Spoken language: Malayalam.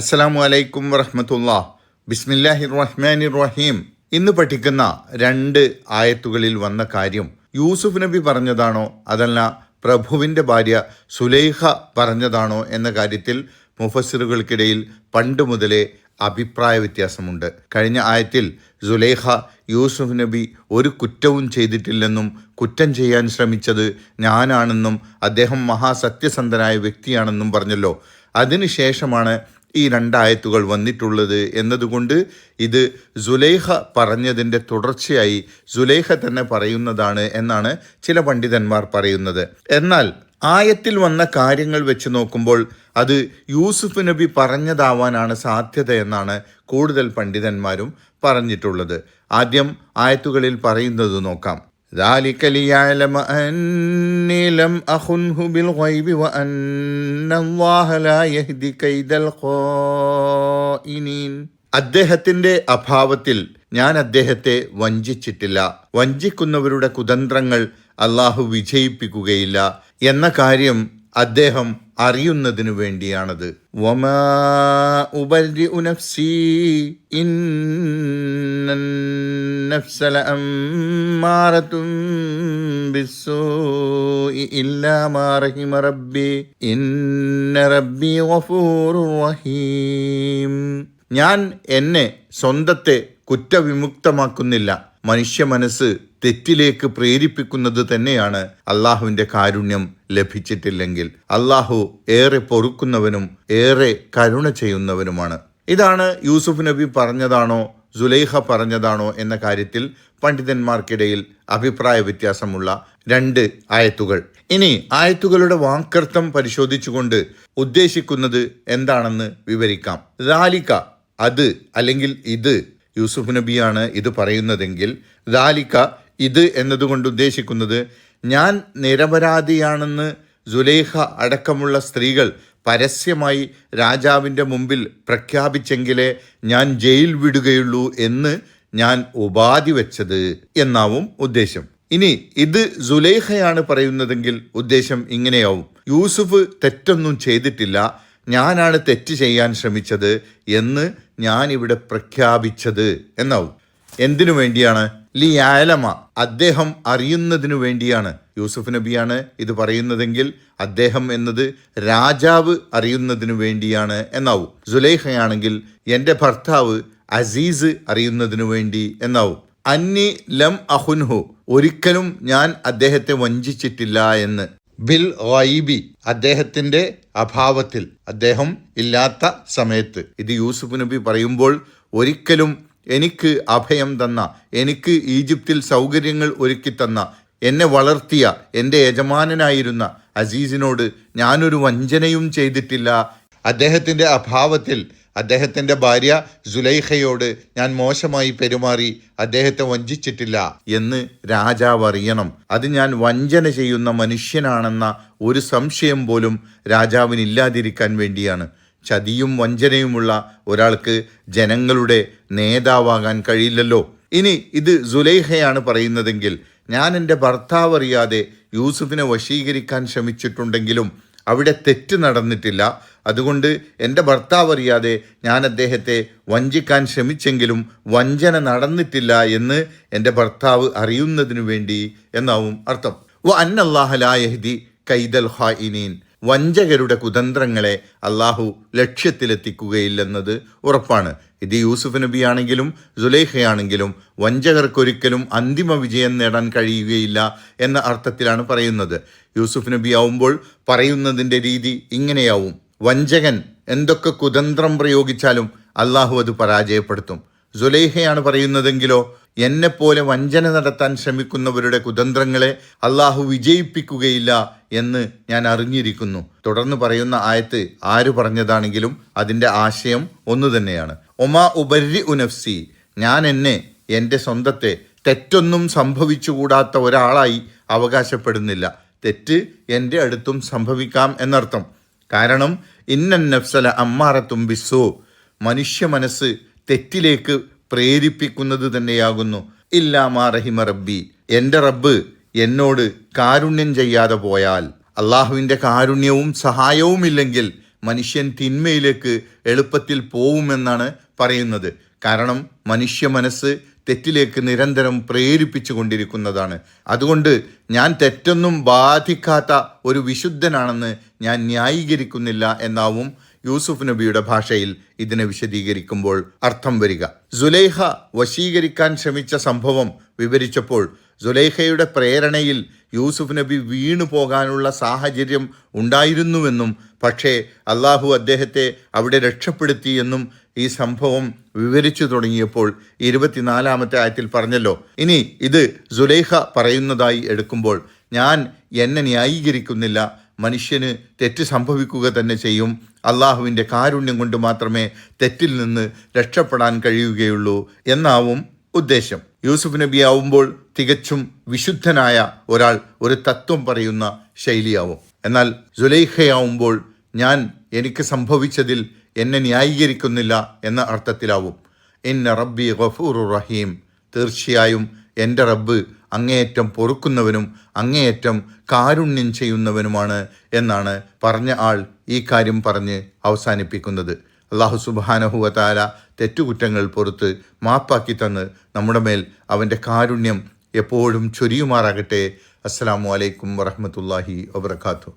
അസ്സലാമു അലൈക്കും വറഹമത്തുള്ള. ബിസ്മില്ലാഹി റഹ്മാനിർ റഹീം ഇന്ന് പഠിക്കുന്ന രണ്ട് ആയത്തുകളിൽ വന്ന കാര്യം യൂസുഫ് നബി പറഞ്ഞതാണോ അതല്ല പ്രഭുവിന്റെ ഭാര്യ സുലൈഹ പറഞ്ഞതാണോ എന്ന കാര്യത്തിൽ മുഫസ്സിറുകൾക്കിടയിൽ പണ്ട് മുതലേ അഭിപ്രായ വ്യത്യാസമുണ്ട്. കഴിഞ്ഞ ആയത്തിൽ സുലൈഖ യൂസുഫ് നബി ഒരു കുറ്റവും ചെയ്തിട്ടില്ലെന്നും കുറ്റം ചെയ്യാൻ ശ്രമിച്ചത് ഞാനാണെന്നും അദ്ദേഹം മഹാസത്യസന്ധനായ വ്യക്തിയാണെന്നും പറഞ്ഞല്ലോ. അതിനുശേഷമാണ് ഈ രണ്ടായത്തുകൾ വന്നിട്ടുള്ളത് എന്നതുകൊണ്ട് ഇത് സുലൈഖ പറഞ്ഞതിന്റെ തുടർച്ചയായി സുലൈഖ തന്നെ പറയുന്നതാണ് എന്നാണ് ചില പണ്ഡിതന്മാർ പറയുന്നത്. എന്നാൽ ആയത്തിൽ വന്ന കാര്യങ്ങൾ വെച്ച് നോക്കുമ്പോൾ അത് യൂസുഫ് നബി പറഞ്ഞതാവാനാണ് സാധ്യത എന്നാണ് കൂടുതൽ പണ്ഡിതന്മാരും പറഞ്ഞിട്ടുള്ളത്. ആദ്യം ആയത്തുകളിൽ പറയുന്നത് നോക്കാം. ذلك ليعلم أني لم أخنه بالغيب وأن الله لا يهدي كيد الخائنين അദ്ദേഹത്തിന്റെ അഭാവത്തിൽ ഞാൻ അദ്ദേഹത്തെ വഞ്ചിച്ചിട്ടില്ല വഞ്ചിക്കുന്നവരുടെ കുതന്ത്രങ്ങൾ അള്ളാഹു വിജയിപ്പിക്കുകയില്ല എന്ന കാര്യം അദ്ദേഹം അറിയുന്നതിനു വേണ്ടിയാണത്. ഞാൻ എന്നെ സ്വന്തത്തെ കുറ്റവിമുക്തമാക്കുന്നില്ല. മനുഷ്യ മനസ്സ് തെറ്റിലേക്ക് പ്രേരിപ്പിക്കുന്നത് തന്നെയാണ് അള്ളാഹുവിന്റെ കാരുണ്യം ലഭിച്ചിട്ടില്ലെങ്കിൽ. അള്ളാഹു ഏറെ പൊറുക്കുന്നവനും ഏറെ കരുണ ചെയ്യുന്നവനുമാണ്. ഇതാണ് യൂസുഫ് നബി പറഞ്ഞതാണോ സുലൈഹ പറഞ്ഞതാണോ എന്ന കാര്യത്തിൽ പണ്ഡിതന്മാർക്കിടയിൽ അഭിപ്രായ വ്യത്യാസമുള്ള രണ്ട് ആയത്തുകൾ. ഇനി ആയത്തുകളുടെ വാക്കർത്ഥം പരിശോധിച്ചുകൊണ്ട് ഉദ്ദേശിക്കുന്നത് എന്താണെന്ന് വിവരിക്കാം. റാലിക്ക അത് അല്ലെങ്കിൽ ഇത്. യൂസുഫ് നബിയാണ് ഇത് പറയുന്നതെങ്കിൽ ദാലിക്ക ഇത് എന്നതുകൊണ്ട് ഉദ്ദേശിക്കുന്നത് ഞാൻ നിരപരാധിയാണെന്ന് സുലേഖ അടക്കമുള്ള സ്ത്രീകൾ പരസ്യമായി രാജാവിന്റെ മുമ്പിൽ പ്രഖ്യാപിച്ചെങ്കിലേ ഞാൻ ജയിൽ വിടുകയുള്ളൂ എന്ന് ഞാൻ ഉപാധി വെച്ചത് എന്നാവും ഉദ്ദേശം. ഇനി ഇത് സുലേഖയാണ് പറയുന്നതെങ്കിൽ ഉദ്ദേശം ഇങ്ങനെയാവും. യൂസുഫ് തെറ്റൊന്നും ചെയ്തിട്ടില്ല ഞാനാണ് തെറ്റ് ചെയ്യാൻ ശ്രമിച്ചത് എന്ന് ഞാനിവിടെ പ്രഖ്യാപിച്ചത് എന്നാവും. എന്തിനു വേണ്ടിയാണ് ലി ആലമ അദ്ദേഹം അറിയുന്നതിനു വേണ്ടിയാണ്. യൂസുഫ് നബിയാണ് ഇത് പറയുന്നതെങ്കിൽ അദ്ദേഹം എന്നത് രാജാവ് അറിയുന്നതിനു വേണ്ടിയാണ് എന്നാവും. സുലൈഖയാണെങ്കിൽ എന്റെ ഭർത്താവ് അസീസ് അറിയുന്നതിനു വേണ്ടി എന്നാവും. അന്നി ലം അഹുൻഹു ഒരിക്കലും ഞാൻ അദ്ദേഹത്തെ വഞ്ചിച്ചിട്ടില്ല എന്ന്. ബിൽ വൈബി അദ്ദേഹത്തിന്റെ അഭാവത്തിൽ അദ്ദേഹം ഇല്ലാത്ത സമയത്ത്. ഇത് യൂസുഫ് നബി പറയുമ്പോൾ ഒരിക്കലും എനിക്ക് അഭയം തന്ന എനിക്ക് ഈജിപ്തിൽ സൗകര്യങ്ങൾ ഒരുക്കി തന്ന എന്നെ വളർത്തിയ എന്റെ യജമാനനായിരുന്ന അസീസിനോട് ഞാനൊരു വഞ്ചനയും ചെയ്തിട്ടില്ല. അദ്ദേഹത്തിന്റെ അഭാവത്തിൽ അദ്ദേഹത്തിന്റെ ഭാര്യ സുലൈഖയോട് ഞാൻ മോശമായി പെരുമാറി അദ്ദേഹത്തെ വഞ്ചിച്ചിട്ടില്ല എന്ന് രാജാവ് അറിയണം. അത് ഞാൻ വഞ്ചന ചെയ്യുന്ന മനുഷ്യനാണെന്ന ഒരു സംശയം പോലും രാജാവിനില്ലാതിരിക്കാൻ വേണ്ടിയാണ്. ചതിയും വഞ്ചനയുമുള്ള ഒരാൾക്ക് ജനങ്ങളുടെ നേതാവാകാൻ കഴിയില്ലല്ലോ. ഇനി ഇത് സുലൈഹയാണ് പറയുന്നതെങ്കിൽ ഞാൻ എന്റെ ഭർത്താവ് അറിയാതെ യൂസുഫിനെ വശീകരിക്കാൻ ശ്രമിച്ചിട്ടുണ്ടെങ്കിലും അവിടെ തെറ്റ് നടന്നിട്ടില്ല. അതുകൊണ്ട് എന്റെ ഭർത്താവ് അറിയാതെ ഞാൻ അദ്ദേഹത്തെ വഞ്ചിക്കാൻ ശ്രമിച്ചെങ്കിലും വഞ്ചന നടന്നിട്ടില്ല എന്ന് എന്റെ ഭർത്താവ് അറിയുന്നതിനു വേണ്ടി എന്നാവും അർത്ഥം. വ അന്നല്ലാഹലായഹ്ദി കൈദൽ ഹായിനീൻ വഞ്ചകരുടെ കുതന്ത്രങ്ങളെ അള്ളാഹു ലക്ഷ്യത്തിലെത്തിക്കുകയില്ലെന്നത് ഉറപ്പാണ്. ഇത് യൂസുഫ് നബി ആണെങ്കിലും സുലേഖയാണെങ്കിലും വഞ്ചകർക്കൊരിക്കലും അന്തിമ വിജയം നേടാൻ കഴിയുകയില്ല എന്ന അർത്ഥത്തിലാണ് പറയുന്നത്. യൂസുഫ് നബി ആവുമ്പോൾ പറയുന്നതിന്റെ രീതി ഇങ്ങനെയാവും. വഞ്ചകൻ എന്തൊക്കെ കുതന്ത്രം പ്രയോഗിച്ചാലും അള്ളാഹു അത് പരാജയപ്പെടുത്തും. സുലൈഹയാണ് പറയുന്നതെങ്കിലോ എന്നെപ്പോലെ വഞ്ചന നടത്താൻ ശ്രമിക്കുന്നവരുടെ കുതന്ത്രങ്ങളെ അള്ളാഹു വിജയിപ്പിക്കുകയില്ല എന്ന് ഞാൻ അറിഞ്ഞിരിക്കുന്നു. തുടർന്ന് പറയുന്ന ആയത്ത് ആര് പറഞ്ഞതാണെങ്കിലും അതിന്റെ ആശയം ഒന്നു തന്നെയാണ്. ഒമാ ഉബരി ഉനഫ്സി ഞാൻ എന്നെ എന്റെ സ്വന്തത്തെ തെറ്റൊന്നും സംഭവിച്ചുകൂടാത്ത ഒരാളായി അവകാശപ്പെടുന്നില്ല. തെറ്റ് എന്റെ അടുത്തും സംഭവിക്കാം എന്നർത്ഥം. കാരണം ഇന്നൻ നഫ്സല അമ്മാറത്തും ബിസ്സോ മനുഷ്യ മനസ്സ് തെറ്റിലേക്ക് പ്രേരിപ്പിക്കുന്നത് തന്നെയാകുന്നു. ഇല്ലാമാ റഹിമ റബ്ബി. എന്റെ റബ്ബ് എന്നോട് കാരുണ്യം ചെയ്യാതെ പോയാൽ അള്ളാഹുവിന്റെ കാരുണ്യവും സഹായവുമില്ലെങ്കിൽ മനുഷ്യൻ തിന്മയിലേക്ക് എളുപ്പത്തിൽ പോവുമെന്നാണ് പറയുന്നത്. കാരണം മനുഷ്യ മനസ്സ് തെറ്റിലേക്ക് നിരന്തരം പ്രേരിപ്പിച്ചു കൊണ്ടിരിക്കുന്നതാണ്. അതുകൊണ്ട് ഞാൻ തെറ്റൊന്നും ബാധിക്കാത്ത ഒരു വിശുദ്ധനാണെന്ന് ഞാൻ ന്യായീകരിക്കുന്നില്ല എന്നാവും യൂസുഫ് നബിയുടെ ഭാഷയിൽ ഇതിനെ വിശദീകരിക്കുമ്പോൾ അർത്ഥം വരിക. സുലൈഹ വശീകരിക്കാൻ ശ്രമിച്ച സംഭവം വിവരിച്ചപ്പോൾ സുലൈഹയുടെ പ്രേരണയിൽ യൂസുഫ് നബി വീണു പോകാനുള്ള സാഹചര്യം ഉണ്ടായിരുന്നുവെന്നും പക്ഷേ അള്ളാഹു അദ്ദേഹത്തെ അവിടെ രക്ഷപ്പെടുത്തിയെന്നും ഈ സംഭവം വിവരിച്ചു തുടങ്ങിയപ്പോൾ ഇരുപത്തിനാലാമത്തെ ആയത്തിൽ പറഞ്ഞല്ലോ. ഇനി ഇത് സുലൈഹ പറയുന്നതായി എടുക്കുമ്പോൾ ഞാൻ എന്നെ ന്യായീകരിക്കുന്നില്ല മനുഷ്യന് തെറ്റ് സംഭവിക്കുക തന്നെ ചെയ്യും. അള്ളാഹുവിന്റെ കാരുണ്യം കൊണ്ട് മാത്രമേ തെറ്റിൽ നിന്ന് രക്ഷപ്പെടാൻ കഴിയുകയുള്ളൂ എന്നാവും ഉദ്ദേശം. യൂസുഫ് നബി ആവുമ്പോൾ തികച്ചും വിശുദ്ധനായ ഒരാൾ ഒരു തത്വം പറയുന്ന ശൈലിയാവും. എന്നാൽ സുലൈഖയാവുമ്പോൾ ഞാൻ എനിക്ക് സംഭവിച്ചതിൽ എന്നെ ന്യായീകരിക്കുന്നില്ല എന്ന അർത്ഥത്തിലാവും. ഇന്ന റബ്ബി ഗഫൂർ റഹീം. തീർച്ചയായും എന്റെ റബ്ബ് അങ്ങേയറ്റം പൊറുക്കുന്നവനും അങ്ങേയറ്റം കാരുണ്യം ചെയ്യുന്നവനുമാണ് എന്നാണ് പറഞ്ഞ ആൾ ഈ കാര്യം പറഞ്ഞ് അവസാനിപ്പിക്കുന്നത്. അള്ളാഹു സുബാനഹുവതാര തെറ്റുകുറ്റങ്ങൾ പൊറുത്ത് മാപ്പാക്കി തന്ന് നമ്മുടെ മേൽ അവന്റെ കാരുണ്യം എപ്പോഴും ചൊരിയുമാറാകട്ടെ. അസ്സാം വലൈക്കും വറഹമത്തല്ലാഹി വബർക്കാത്തു